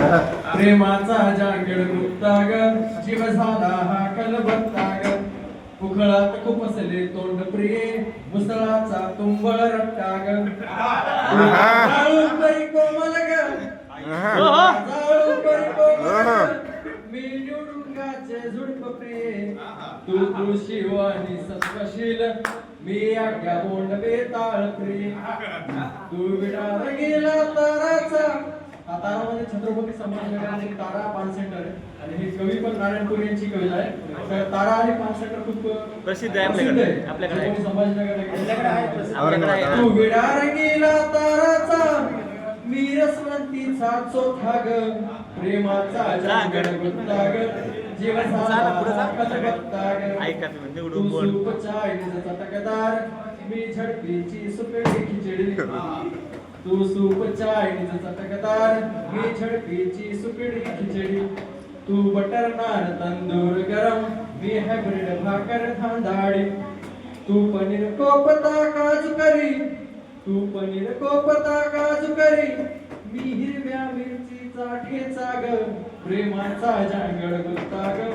प्रेमाचा जागड गुप्ता ग जीव झाला हा कलबत्ता ग उखळात खुपसले तोंड प्रिये मुसळाचा तुंबळ रट्टा ग. तरी कोमल ग. मी निवडुंगाचे झुडप प्रिये. तू तुळशी आणि सत्वशील. मी आज्ञा बोंड बेताळ प्रिय. तू विडा रंगीला ताराचा हा तारा छत्रपती संभाजीनगराचे तारा पान सेंटर आणि हे कवी पण नारायणपूर यांची कविता आहे. तर तारा आणि पान सेंटर खूप प्रसिद्ध आहे आपल्याकडे. संभाजीनगर आपल्याकडे आहे. तू ना. विडा रंगीला ताराचा मी रसवंतीचा चोथा ग प्रेमाचा जागड गुत्ता ग ग. ऐका तुम्ही, निवडून बोल. तकदार मी झडपीची सुपेडी खिचडी. तू सूपच्या आईनेचा तकदार मी झडपीची सुपिडी खिचडी. तू बटर नान तंदूर गरम मी हायब्रिड भाकर धांदाडी तू पनीर कोपता काजू करी तू पनीर कोपता काजू करी मी हिरव्या मिरचीचा ठेचा ग प्रेमाचा जांगड गुत्ता ग.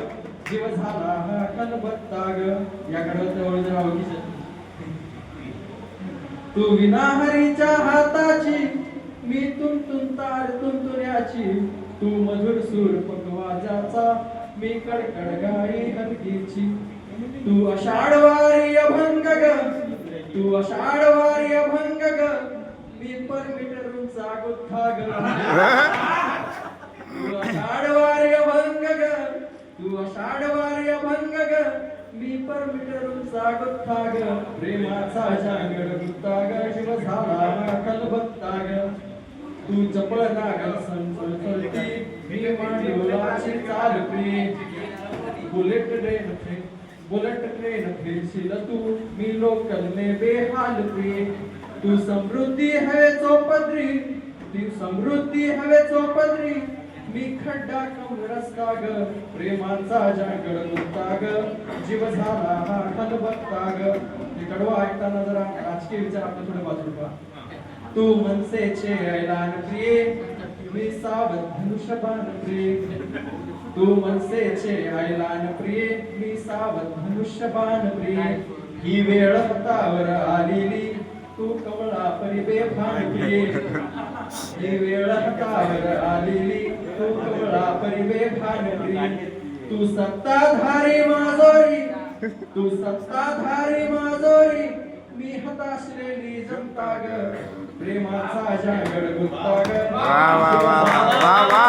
जीव झाला हा कलबत्ता ग. याकडे जवळ जवळ तू विनाहरीच्या हाताची मी तुंतुन तार तुंतुण्याची. तू मधुर सूर पकवाजाचा मी कडकड गाई हलकीची तू अषाढवारी अभंग ग तू अषाढवारी अभंग ग मी परमिटरूचा गुत्था ग तू अषाढवारी अभंग ग तू अषाढवारी अभंग ग. मी परमिटरूचा गुत्था ग प्रेमाचा जागड गुत्ता ग शिव झाला कलबत्ता ग तू चपळ नागल संचलती मी मांडवलाची चाल प्रिय बुलेट ट्रेन फे बुलेट ट्रेन फिरशील तू मी लोकल ने बेहाल प्रिय तू समृद्धी हवे चौपदरी ती समृद्धी हवे चौपदरी. खड्डा कम रस्ता ग प्रेमाचा जागड गुत्ता ग जीव झाला हा खलबत्ता ग हे कडवा ऐकताना जरा राजकीय विचार आपल्या थोडे पहा तू मनसेचे ऐलान प्रिये मी सावध धनुष्यबाण प्रिये तू मनसेचे ऐलान प्रिये मी सावध धनुष्यबाण प्रिये ही वेळ हातावर आलेली तू कमळा परिबे भान प्रिय ही वेळ कावर आलेली तू कमळा परिबे भान तू सत्ताधारी माजोरी तू सत्ताधारी माजोरी. मी हताशलेली जनता ग प्रेमाचा जागड गुप्ता ग वा वा वा वा वा.